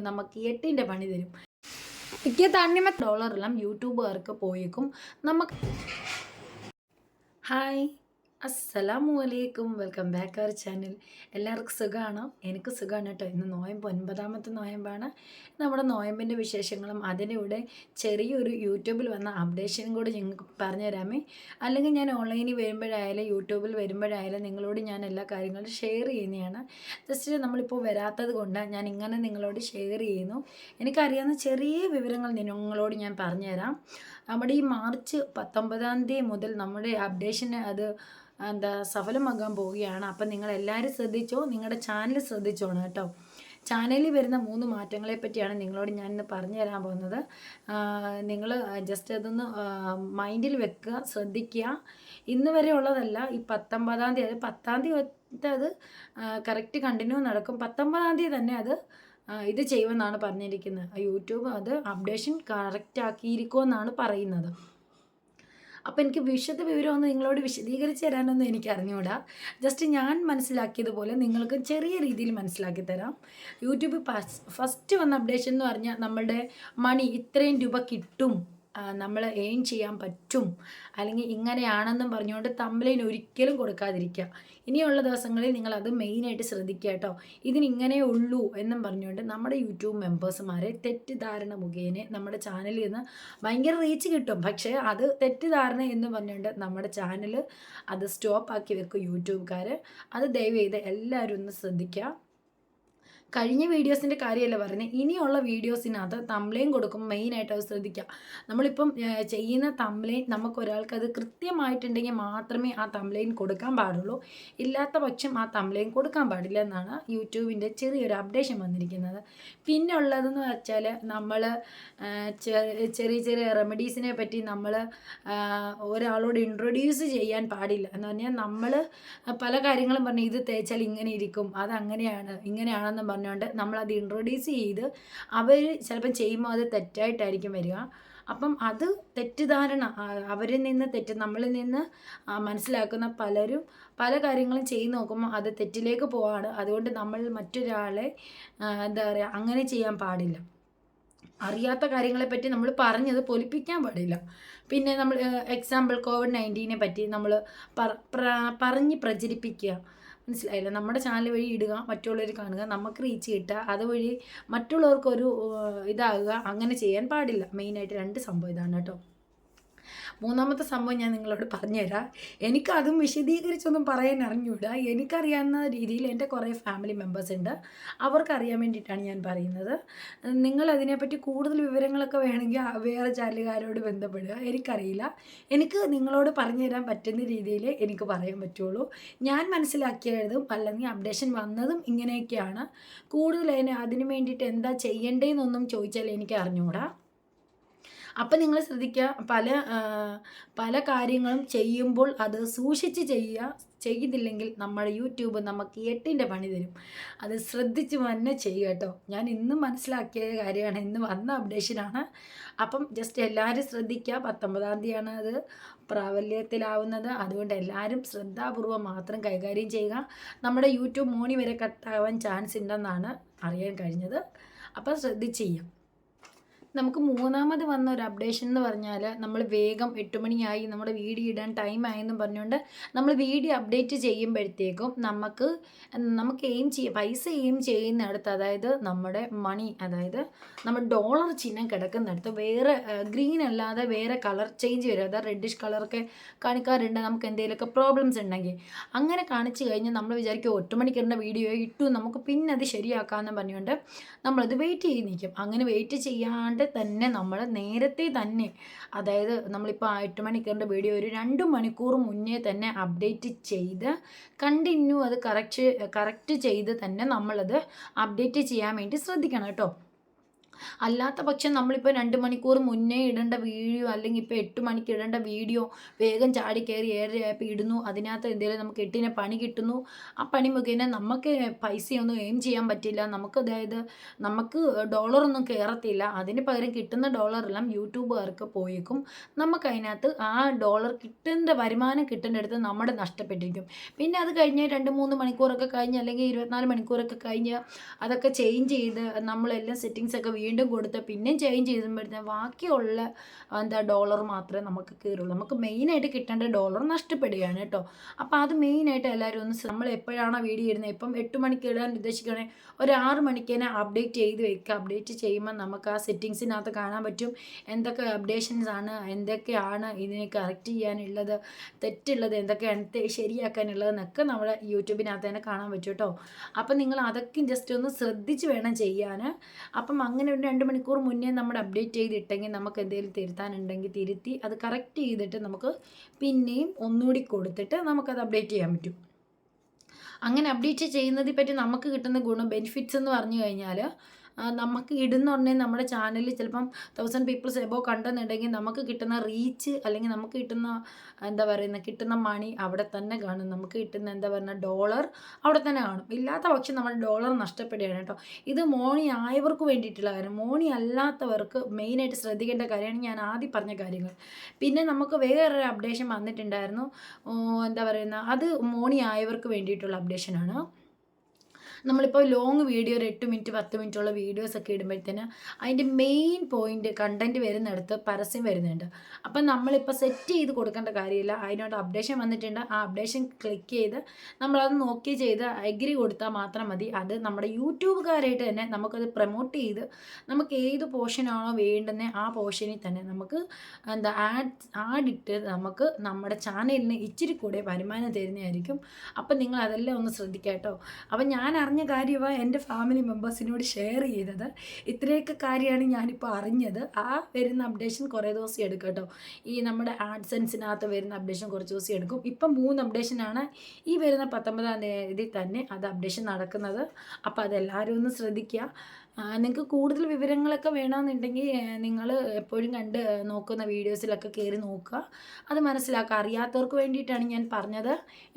നമുക്ക് എട്ടിന്റെ പണി തരും. മിക്ക തണ്ണിമ ഡോളറെല്ലാം യൂട്യൂബുകാർക്ക് പോയേക്കും. നമുക്ക് ഹായ് അസ്സലാമു അലൈക്കും. Welcome back our channel. എല്ലാവർക്കും സുഖമാണോ എനിക്ക് സുഖമാണ് കേട്ടോ. ഇന്ന് നോയമ്പ് ഒൻപതാമത്തെ നോയമ്പാണ്. നമ്മുടെ നോയമ്പിന്റെ വിശേഷങ്ങളും അതിലൂടെ ചെറിയൊരു യൂട്യൂബിൽ വന്ന അപ്ഡേഷനും കൂടി ഞങ്ങൾക്ക് പറഞ്ഞു തരാമേ അല്ലെങ്കിൽ ഞാൻ ഓൺലൈനിൽ വരുമ്പോഴായാലും യൂട്യൂബിൽ വരുമ്പോഴായാലും നിങ്ങളോട് ഞാൻ എല്ലാ കാര്യങ്ങളും ഷെയർ ചെയ്യുന്നതാണ്. ജസ്റ്റ് നമ്മളിപ്പോൾ വരാത്തത് കൊണ്ട് ഞാൻ ഇങ്ങനെ നിങ്ങളോട് ഷെയർ ചെയ്യുന്നു. എനിക്കറിയാവുന്ന ചെറിയ വിവരങ്ങൾ നിങ്ങളോട് ഞാൻ പറഞ്ഞുതരാം. നമ്മുടെ ഈ മാർച്ച് പത്തൊമ്പതാം തീയതി മുതൽ നമ്മുടെ അപ്ഡേഷന് അത് എന്താ സഫലമാകാൻ പോവുകയാണ്. അപ്പം നിങ്ങൾ എല്ലാവരും ശ്രദ്ധിച്ചോ? നിങ്ങളുടെ ചാനൽ ശ്രദ്ധിച്ചോണം കേട്ടോ. ചാനലിൽ വരുന്ന മൂന്ന് മാറ്റങ്ങളെ പറ്റിയാണ് നിങ്ങളോട് ഞാൻ ഇന്ന് പറഞ്ഞു തരാൻ പോകുന്നത്. നിങ്ങൾ ജസ്റ്റ് അതൊന്ന് മൈൻഡിൽ വെക്കുക ശ്രദ്ധിക്കുക. ഇന്ന് വരെ ഉള്ളതല്ല ഈ പത്തൊമ്പതാം തീയതി അത് പത്താം തീയതി അത് കറക്റ്റ് കണ്ടിന്യൂ നടക്കും. പത്തൊമ്പതാം തീയതി തന്നെ അത് ഇത് ചെയ്യുമെന്നാണ് പറഞ്ഞിരിക്കുന്നത്. യൂട്യൂബ് അത് അപ്ഡേഷൻ കറക്റ്റ് ആക്കിയിരിക്കുമെന്നാണ് പറയുന്നത്. അപ്പോൾ എനിക്ക് വിശദ വിവരമൊന്നും നിങ്ങളോട് വിശദീകരിച്ച് തരാനൊന്നും എനിക്ക് അറിഞ്ഞുകൂടാ ജസ്റ്റ് ഞാൻ മനസ്സിലാക്കിയതുപോലെ നിങ്ങൾക്ക് ചെറിയ രീതിയിൽ മനസ്സിലാക്കി തരാം. യൂട്യൂബ് ഫസ്റ്റ് വന്ന അപ്ഡേഷൻ എന്ന് പറഞ്ഞാൽ നമ്മളുടെ മണി ഇത്രയും രൂപ കിട്ടും. നമ്മൾ ഏൺ ചെയ്യാൻ പറ്റും. അല്ലെങ്കിൽ ഇങ്ങനെയാണെന്നും പറഞ്ഞുകൊണ്ട് തമ്പലൈൻ ഒരിക്കലും കൊടുക്കാതിരിക്കുക. ഇനിയുള്ള ദിവസങ്ങളിൽ നിങ്ങൾ അത് മെയിനായിട്ട് ശ്രദ്ധിക്കുക കേട്ടോ. ഇതിനിങ്ങനെ ഉള്ളൂ എന്നും പറഞ്ഞുകൊണ്ട് നമ്മുടെ യൂട്യൂബ് മെമ്പേഴ്സുമാരെ തെറ്റിദ്ധാരണ മുഖേന നമ്മുടെ ചാനലിൽ നിന്ന് ഭയങ്കര റീച്ച് കിട്ടും. പക്ഷേ അത് തെറ്റിദ്ധാരണ എന്ന് പറഞ്ഞുകൊണ്ട് നമ്മുടെ ചാനൽ അത് സ്റ്റോപ്പ് ആക്കി വെക്കും യൂട്യൂബുകാർ അത് ദയവ് ചെയ്ത് എല്ലാവരും ഒന്ന് ശ്രദ്ധിക്കുക. കഴിഞ്ഞ വീഡിയോസിന്റെ കാര്യമല്ല പറഞ്ഞത് ഇനിയുള്ള വീഡിയോസിനകത്ത് തംബ്ലൈൻ കൊടുക്കും മെയിനായിട്ട് അത് ശ്രദ്ധിക്കുക നമ്മളിപ്പം ചെയ്യുന്ന തംലൈൻ നമുക്ക് ഒരാൾക്ക് അത് കൃത്യമായിട്ടുണ്ടെങ്കിൽ മാത്രമേ ആ തംലൈൻ കൊടുക്കാൻ പാടുള്ളൂ. ഇല്ലാത്ത പക്ഷം ആ തംലൈൻ കൊടുക്കാൻ പാടില്ല എന്നാണ് യൂട്യൂബിന്റെ ചെറിയൊരു അപ്ഡേഷൻ വന്നിരിക്കുന്നത്. പിന്നെ ഉള്ളതെന്ന് വെച്ചാൽ നമ്മൾ ചെറിയ ചെറിയ റെമഡീസിനെ പറ്റി നമ്മൾ ഒരാളോട് ഇൻട്രൊഡ്യൂസ് ചെയ്യാൻ പാടില്ല. എന്ന് പറഞ്ഞാൽ നമ്മൾ പല കാര്യങ്ങളും പറഞ്ഞു ഇത് തേച്ചാൽ ഇങ്ങനെ ഇരിക്കും അത് അങ്ങനെയാണ് ഇങ്ങനെയാണെന്ന് പറഞ്ഞുകൊണ്ട് നമ്മളത് ഇൻട്രൊഡ്യൂസ് ചെയ്ത് അവർ ചിലപ്പം ചെയ്യുമ്പോൾ അത് തെറ്റായിട്ടായിരിക്കും വരിക. അപ്പം അത് തെറ്റിദ്ധാരണ അവരിൽ നിന്ന് തെറ്റ് നമ്മളിൽ നിന്ന് മനസ്സിലാക്കുന്ന പലരും പല കാര്യങ്ങളും ചെയ്ത് നോക്കുമ്പോൾ അത് തെറ്റിലേക്ക് പോവാണ്. അതുകൊണ്ട് നമ്മൾ മറ്റൊരാളെ എന്താ പറയുക അങ്ങനെ ചെയ്യാൻ പാടില്ല. അറിയാത്ത കാര്യങ്ങളെപ്പറ്റി നമ്മൾ പറഞ്ഞത് പൊലിപ്പിക്കാൻ പാടില്ല. പിന്നെ നമ്മൾ എക്സാമ്പിൾ കോവിഡ് നയന്റീനെ പറ്റി നമ്മൾ പറഞ്ഞ് പ്രചരിപ്പിക്കുക. മനസ്സിലായില്ല. നമ്മുടെ ചാനൽ വഴി ഇടുക മറ്റുള്ളവർ കാണുക നമുക്ക് റീച്ച് കിട്ടുക അതുവഴി മറ്റുള്ളവർക്കൊരു ഇതാകുക അങ്ങനെ ചെയ്യാൻ പാടില്ല. മെയിനായിട്ട് രണ്ട് സംഭവം ഇതാണ് കേട്ടോ. മൂന്നാമത്തെ സംഭവം ഞാൻ നിങ്ങളോട് പറഞ്ഞുതരാം. എനിക്കതും വിശദീകരിച്ചൊന്നും പറയാൻ അറിഞ്ഞൂട. എനിക്കറിയാവുന്ന രീതിയിൽ എന്റെ കുറേ ഫാമിലി മെമ്പേഴ്സ് ഉണ്ട്. അവർക്ക് അറിയാൻ വേണ്ടിയിട്ടാണ് ഞാൻ പറയുന്നത്. നിങ്ങൾ അതിനെപ്പറ്റി കൂടുതൽ വിവരങ്ങളൊക്കെ വേണമെങ്കിൽ വേറെ ചാനലുകാരോട് ബന്ധപ്പെടുക. എനിക്കറിയില്ല. എനിക്ക് നിങ്ങളോട് പറഞ്ഞു തരാൻ പറ്റുന്ന രീതിയിൽ എനിക്ക് പറയാൻ പറ്റുള്ളൂ. ഞാൻ മനസ്സിലാക്കിയതും അല്ലെങ്കിൽ അപ്ഡേഷൻ വന്നതും ഇങ്ങനെയൊക്കെയാണ്. കൂടുതൽ അതിന് വേണ്ടിയിട്ട് എന്താ ചെയ്യേണ്ടതെന്നൊന്നും ചോദിച്ചാൽ എനിക്ക് അറിഞ്ഞുകൂടാ അപ്പം നിങ്ങൾ ശ്രദ്ധിക്കുക പല പല കാര്യങ്ങളും ചെയ്യുമ്പോൾ അത് സൂക്ഷിച്ച് ചെയ്യുക. ചെയ്തില്ലെങ്കിൽ നമ്മുടെ യൂട്യൂബ് നമുക്ക് എട്ടിന്റെ പണി തരും. അത് ശ്രദ്ധിച്ച് തന്നെ ചെയ്യുക കേട്ടോ. ഞാൻ ഇന്ന് മനസ്സിലാക്കിയ കാര്യമാണ്. ഇന്ന് വന്ന അപ്ഡേഷനാണ്. അപ്പം ജസ്റ്റ് എല്ലാവരും ശ്രദ്ധിക്കുക പത്തൊമ്പതാം തീയതിയാണ് അത് പ്രാബല്യത്തിലാവുന്നത്. അതുകൊണ്ട് എല്ലാവരും ശ്രദ്ധാപൂർവം മാത്രം കൈകാര്യം ചെയ്യുക. നമ്മുടെ യൂട്യൂബ് മോണി വരെ കട്ടാവാൻ ചാൻസ് ഉണ്ടെന്നാണ് അറിയാൻ കഴിഞ്ഞത്. അപ്പം ശ്രദ്ധിച്ച് ചെയ്യാം നമുക്ക് മൂന്നാമത് വന്ന ഒരു അപ്ഡേഷൻ എന്ന് പറഞ്ഞാൽ നമ്മൾ വേഗം എട്ട് മണിയായി നമ്മുടെ വീഡിയോ ഇടാൻ ടൈം ആയെന്നും പറഞ്ഞുകൊണ്ട് നമ്മൾ വീഡിയോ അപ്ഡേറ്റ് ചെയ്യുമ്പോഴത്തേക്കും നമുക്ക് നമുക്ക് എയിം ചെയ്യ പൈസ എയിം ചെയ്യുന്നിടത്ത് അതായത് നമ്മുടെ മണി അതായത് നമ്മുടെ ഡോളർ ചിഹ്നം കിടക്കുന്നിടത്ത് വേറെ ഗ്രീൻ അല്ലാതെ വേറെ കളർ ചേഞ്ച് വരും. അതായത് റെഡിഷ് കളറൊക്കെ കാണിക്കാറുണ്ട്. നമുക്ക് എന്തെങ്കിലുമൊക്കെ പ്രോബ്ലംസ് ഉണ്ടെങ്കിൽ അങ്ങനെ കാണിച്ചു കഴിഞ്ഞാൽ നമ്മൾ വിചാരിക്കും ഒറ്റ ഇടുന്ന വീഡിയോ ഇട്ടു നമുക്ക് പിന്നെ അത് ശരിയാക്കാമെന്ന് പറഞ്ഞുകൊണ്ട് നമ്മളത് വെയിറ്റ് ചെയ്ത് നിൽക്കും അങ്ങനെ വെയിറ്റ് ചെയ്യാണ്ട് തന്നെ നമ്മൾ നേരത്തെ തന്നെ അതായത് നമ്മളിപ്പോൾ എട്ട് മണിക്കൂറിന്റെ വീഡിയോ ഒരു രണ്ട് മണിക്കൂർ മുന്നേ തന്നെ അപ്ഡേറ്റ് ചെയ്ത് കണ്ടിന്യൂ അത് കറക്റ്റ് കറക്റ്റ് ചെയ്ത് തന്നെ നമ്മളത് അപ്ഡേറ്റ് ചെയ്യാൻ വേണ്ടി ശ്രദ്ധിക്കണം കേട്ടോ. അല്ലാത്ത പക്ഷം നമ്മളിപ്പോൾ രണ്ട് മണിക്കൂർ മുന്നേ ഇടേണ്ട വീഡിയോ അല്ലെങ്കിൽ ഇപ്പോൾ എട്ട് മണിക്ക് ഇടേണ്ട വീഡിയോ വേഗം ചാടി കയറി ഏഴരയായപ്പോൾ ഇടുന്നു. അതിനകത്ത് എന്തെങ്കിലും നമുക്ക് എട്ടിന് പണി കിട്ടുന്നു. ആ പണി മുഖേന നമുക്ക് പൈസയൊന്നും എയിം ചെയ്യാൻ പറ്റില്ല. നമുക്ക് അതായത് നമുക്ക് ഡോളറൊന്നും കയറത്തില്ല അതിന് പകരം കിട്ടുന്ന ഡോളറെല്ലാം യൂട്യൂബുകാർക്ക് പോയേക്കും. നമുക്ക് അതിനകത്ത് ആ ഡോളർ കിട്ടേണ്ട വരുമാനം കിട്ടേണ്ടടുത്ത് നമ്മുടെ നഷ്ടപ്പെട്ടിരിക്കും. പിന്നെ അത് കഴിഞ്ഞ് രണ്ട് മൂന്ന് മണിക്കൂറൊക്കെ കഴിഞ്ഞ് അല്ലെങ്കിൽ ഇരുപത്തിനാല് മണിക്കൂറൊക്കെ കഴിഞ്ഞ് അതൊക്കെ ചേഞ്ച് ചെയ്ത് നമ്മളെല്ലാം സെറ്റിങ്സ് ഒക്കെ വീണ്ടും കൊടുത്ത് പിന്നെയും ചേഞ്ച് ചെയ്തുമ്പോഴത്തേ ബാക്കിയുള്ള എന്താ ഡോളർ മാത്രമേ നമുക്ക് കയറുള്ളൂ നമുക്ക് മെയിനായിട്ട് കിട്ടേണ്ട ഡോളർ നഷ്ടപ്പെടുകയാണ് കേട്ടോ. അപ്പോൾ അത് മെയിനായിട്ട് എല്ലാവരും ഒന്ന് നമ്മൾ എപ്പോഴാണോ വീഡിയോ ഇടുന്നത്? ഇപ്പം എട്ട് മണിക്ക് ഇടാൻ ഉദ്ദേശിക്കുകയാണെങ്കിൽ ഒരു ആറ് മണിക്ക് തന്നെ അപ്ഡേറ്റ് ചെയ്ത് വെക്കുക. അപ്ഡേറ്റ് ചെയ്യുമ്പോൾ നമുക്ക് ആ സെറ്റിങ്സിനകത്ത് കാണാൻ പറ്റും. എന്തൊക്കെ അപ്ഡേഷൻസ് ആണ് എന്തൊക്കെയാണ് ഇതിനെ കറക്റ്റ് ചെയ്യാനുള്ളത് തെറ്റുള്ളത് എന്തൊക്കെയാണ് ശരിയാക്കാനുള്ളത് ശരിയാക്കാനുള്ളതെന്നൊക്കെ നമ്മുടെ യൂട്യൂബിനകത്ത് തന്നെ കാണാൻ പറ്റും കേട്ടോ. അപ്പം നിങ്ങൾ അതൊക്കെ ജസ്റ്റ് ഒന്ന് ശ്രദ്ധിച്ച് വേണം ചെയ്യാൻ. അപ്പം അങ്ങനെ ഒരു രണ്ട് മണിക്കൂർ മുന്നേ നമ്മൾ അപ്ഡേറ്റ് ചെയ്തിട്ടെങ്കിൽ നമുക്ക് എന്തെങ്കിലും തിരുത്താനുണ്ടെങ്കിൽ തിരുത്തി അത് കറക്റ്റ് ചെയ്തിട്ട് നമുക്ക് പിന്നെയും ഒന്നുകൂടി കൊടുത്തിട്ട് നമുക്കത് അപ്ഡേറ്റ് ചെയ്യാൻ പറ്റും. അങ്ങനെ അപ്ഡേറ്റ് ചെയ്യുന്നതിനെ പറ്റി നമുക്ക് കിട്ടുന്ന ഗുണം ബെനിഫിറ്റ്സ് എന്ന് പറഞ്ഞു കഴിഞ്ഞാൽ നമുക്ക് ഇടുന്ന ഉടനെ നമ്മുടെ ചാനലിൽ ചിലപ്പം തൗസൻഡ് പീപ്പിൾസ് എബോ കണ്ടെന്നുണ്ടെങ്കിൽ നമുക്ക് കിട്ടുന്ന റീച്ച് അല്ലെങ്കിൽ നമുക്ക് കിട്ടുന്ന എന്താ പറയുന്ന കിട്ടുന്ന മണി അവിടെ തന്നെ കാണും. നമുക്ക് കിട്ടുന്ന എന്താ പറയുക ഡോളർ അവിടെ തന്നെ കാണും. ഇല്ലാത്ത പക്ഷം നമ്മൾ ഡോളർ നഷ്ടപ്പെടുകയാണ് കേട്ടോ. ഇത് മോണി ആയവർക്ക് വേണ്ടിയിട്ടുള്ള കാര്യം. മോണി അല്ലാത്തവർക്ക് മെയിനായിട്ട് ശ്രദ്ധിക്കേണ്ട കാര്യമാണ് ഞാൻ ആദ്യം പറഞ്ഞ കാര്യങ്ങൾ. പിന്നെ നമുക്ക് വേറൊരു അപ്ഡേഷൻ വന്നിട്ടുണ്ടായിരുന്നു. എന്താ പറയുന്ന അത് മോണി ആയവർക്ക് വേണ്ടിയിട്ടുള്ള അപ്ഡേഷനാണ് നമ്മളിപ്പോൾ ലോങ് വീഡിയോ ഒരു എട്ട് മിനിറ്റ് പത്ത് മിനിറ്റുള്ള വീഡിയോസ് ഒക്കെ ഇടുമ്പോഴത്തേന് അതിന്റെ മെയിൻ പോയിന്റ് കണ്ടന്റ് വരുന്നിടത്ത് പരസ്യം വരുന്നുണ്ട്. അപ്പം നമ്മളിപ്പോൾ സെറ്റ് ചെയ്ത് കൊടുക്കേണ്ട കാര്യമില്ല. അതിനോട് അപ്ഡേഷൻ വന്നിട്ടുണ്ട്. ആ അപ്ഡേഷൻ ക്ലിക്ക് ചെയ്ത് നമ്മളത് നോക്കി ചെയ്ത് അഗ്രി കൊടുത്താൽ മാത്രം മതി. അത് നമ്മുടെ യൂട്യൂബുകാരായിട്ട് തന്നെ നമുക്കത് പ്രൊമോട്ട് ചെയ്ത് നമുക്ക് ഏത് പോർഷനാണോ വേണ്ടുന്നത് ആ പോർഷനിൽ തന്നെ നമുക്ക് എന്താ ആഡ് ആഡിട്ട് നമുക്ക് നമ്മുടെ ചാനലിന് ഇച്ചിരി കൂടെ വരുമാനം തരുന്നതായിരിക്കും. അപ്പം നിങ്ങൾ അതെല്ലാം ഒന്ന് ശ്രദ്ധിക്കാം കേട്ടോ അപ്പം ഞാൻ അറിഞ്ഞ കാര്യമാണ് എന്റെ ഫാമിലി മെമ്പേഴ്സിനോട് ഷെയർ ചെയ്തത്. ഇത്രയൊക്കെ കാര്യമാണ് ഞാനിപ്പോൾ അറിഞ്ഞത്. ആ വരുന്ന അപ്ഡേഷൻ കുറേ ദിവസം എടുക്കും കേട്ടോ. ഈ നമ്മുടെ ആഡ്സെൻസിനകത്ത് വരുന്ന അപ്ഡേഷൻ കുറച്ച് ദിവസം എടുക്കും. ഇപ്പം മൂന്ന് അപ്ഡേഷനാണ് ഈ വരുന്ന പത്തൊമ്പതാം തീയതി തന്നെ അത് അപ്ഡേഷൻ നടക്കുന്നത്. അപ്പോൾ അതെല്ലാവരും ഒന്ന് ശ്രദ്ധിക്കുക. നിങ്ങൾക്ക് കൂടുതൽ വിവരങ്ങളൊക്കെ വേണമെന്നുണ്ടെങ്കിൽ നിങ്ങൾ എപ്പോഴും കണ്ട് നോക്കുന്ന വീഡിയോസിലൊക്കെ കയറി നോക്കുക. അത് മനസ്സിലാക്കുക. അറിയാത്തവർക്ക് വേണ്ടിയിട്ടാണ് ഞാൻ പറഞ്ഞത്.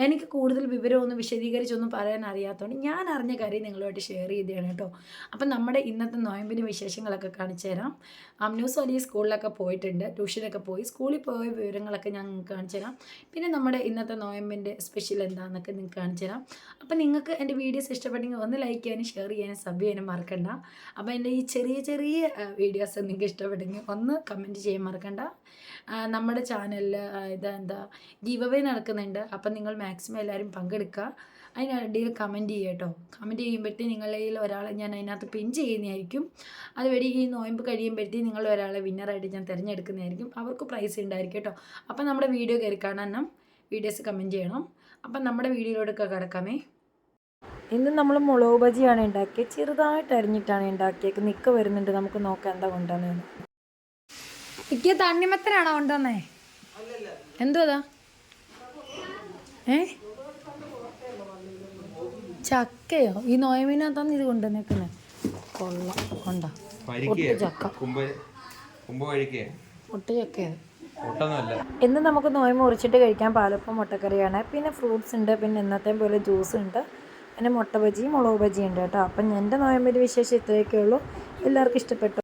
എനിക്ക് കൂടുതൽ വിവരമൊന്നും വിശദീകരിച്ചൊന്നും പറയാൻ അറിയാത്തതുകൊണ്ട് ഞാൻ അറിഞ്ഞ കാര്യം നിങ്ങളുമായിട്ട് ഷെയർ ചെയ്തതാണ് കേട്ടോ. അപ്പം നമ്മുടെ ഇന്നത്തെ നോയമ്പിന് വിശേഷങ്ങളൊക്കെ കാണിച്ചു തരാം. അമ്നൂസ് വലിയ സ്കൂളിലൊക്കെ പോയിട്ടുണ്ട്. ട്യൂഷനൊക്കെ പോയി. സ്കൂളിൽ പോയ വിവരങ്ങളൊക്കെ ഞാൻ കാണിച്ചു തരാം. പിന്നെ നമ്മുടെ ഇന്നത്തെ നോയമ്പിന്റെ സ്പെഷ്യൽ എന്താണെന്നൊക്കെ നിങ്ങൾക്ക് കാണിച്ചു തരാം. അപ്പം നിങ്ങൾക്ക് എന്റെ വീഡിയോസ് ഇഷ്ടപ്പെട്ടെങ്കിൽ ഒന്ന് ലൈക്ക് ചെയ്യാനും ഷെയർ ചെയ്യാനും സബ് ചെയ്യാനും മറക്കണ്ട. അപ്പോൾ എന്റെ ഈ ചെറിയ ചെറിയ വീഡിയോസ് നിങ്ങൾക്ക് ഇഷ്ടപ്പെട്ടെങ്കിൽ ഒന്ന് കമന്റ് ചെയ്യാൻ മറക്കണ്ട. നമ്മുടെ ചാനലിൽ ഇതെന്താ ഗീവ് അവേ നടക്കുന്നുണ്ട്. അപ്പം നിങ്ങൾ മാക്സിമം എല്ലാവരും പങ്കെടുക്കുക അതിനിടയിൽ കമന്റ് ചെയ്യുക കേട്ടോ. കമന്റ് ചെയ്യുമ്പോഴത്തേ നിങ്ങളിൽ ഒരാളെ ഞാൻ അതിനകത്ത് പിൻ ചെയ്യുന്നതായിരിക്കും. അതുവഴി ഈ നോയമ്പ് കഴിയുമ്പോഴത്തേ നിങ്ങൾ ഒരാളെ വിന്നറായിട്ട് ഞാൻ തിരഞ്ഞെടുക്കുന്നതായിരിക്കും. അവർക്ക് പ്രൈസ് ഉണ്ടായിരിക്കും കേട്ടോ. അപ്പം നമ്മുടെ വീഡിയോ കയറി കാണാൻ വീഡിയോസ് കമന്റ് ചെയ്യണം. അപ്പം നമ്മുടെ വീഡിയോയിലോട്ടൊക്കെ കിടക്കാമേ. ഇന്ന് നമ്മൾ മുളക് ബജിയാണ് ഉണ്ടാക്കിയത്. ചെറുതായിട്ട് അരിഞ്ഞിട്ടാണ് ഉണ്ടാക്കിയത്. നിൽക്ക വരുന്നുണ്ട്. നമുക്ക് നോക്കാം എന്താ കൊണ്ടുവന്നതെന്ന് ഇക്ക് തണ്ണിമത്തനാണോ കൊണ്ടുവന്നേ? എന്തുവാ ഏ? ചക്കയോ? ഈ നോയമിനകത്താണ് ഇത് കൊണ്ടുവന്നേക്കുന്നത് കൊള്ളാം. കൊണ്ടാ. ചക്ക. ഒട്ട് ചക്കയത് ഇന്ന് നമുക്ക് നോയ് മുറിച്ചിട്ട് കഴിക്കാൻ പാലപ്പം മുട്ടക്കറിയാണ്. പിന്നെ ഫ്രൂട്ട്സ് ഉണ്ട്. പിന്നെ ഇന്നത്തെ പോലെ ജ്യൂസ് ഉണ്ട്. പിന്നെ മുട്ട ബജി മുളക് ബജി ഉണ്ട് കേട്ടോ. അപ്പം എന്റെ നോയമ്പിന്റെ വിശേഷം ഇത്രയൊക്കെ ഉള്ളൂ എല്ലാവർക്കും ഇഷ്ടപ്പെട്ടു.